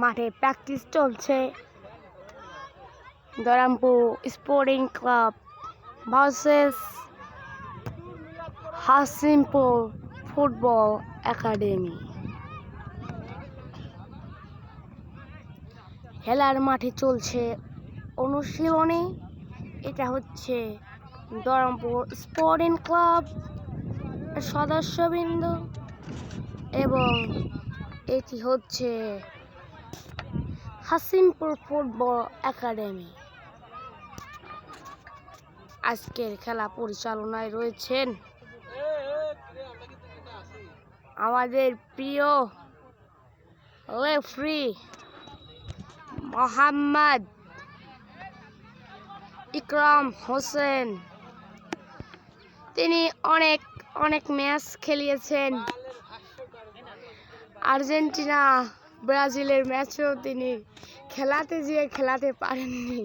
মাঠে প্র্যাকটিস চলছে। Darampur sporting club versus Hashimpur football academy খেলার মাঠে চলছে অনুশীলনী। এটা হচ্ছে দরমপুর স্পোর্টিং ক্লাব সদস্যবৃন্দ এবং এটি হচ্ছে হাসিমপুর ফুটবল একাডেমি। আজকের খেলা পরিচালনায় রয়েছেন আমাদের প্রিয় রেফরি মোহাম্মদ ইকরাম হোসেন। তিনি অনেক অনেক ম্যাচ খেলিয়েছেন। আর্জেন্টিনা ব্রাজিলের ম্যাচেও তিনি খেলাতে যেয়ে খেলাতে পারেননি।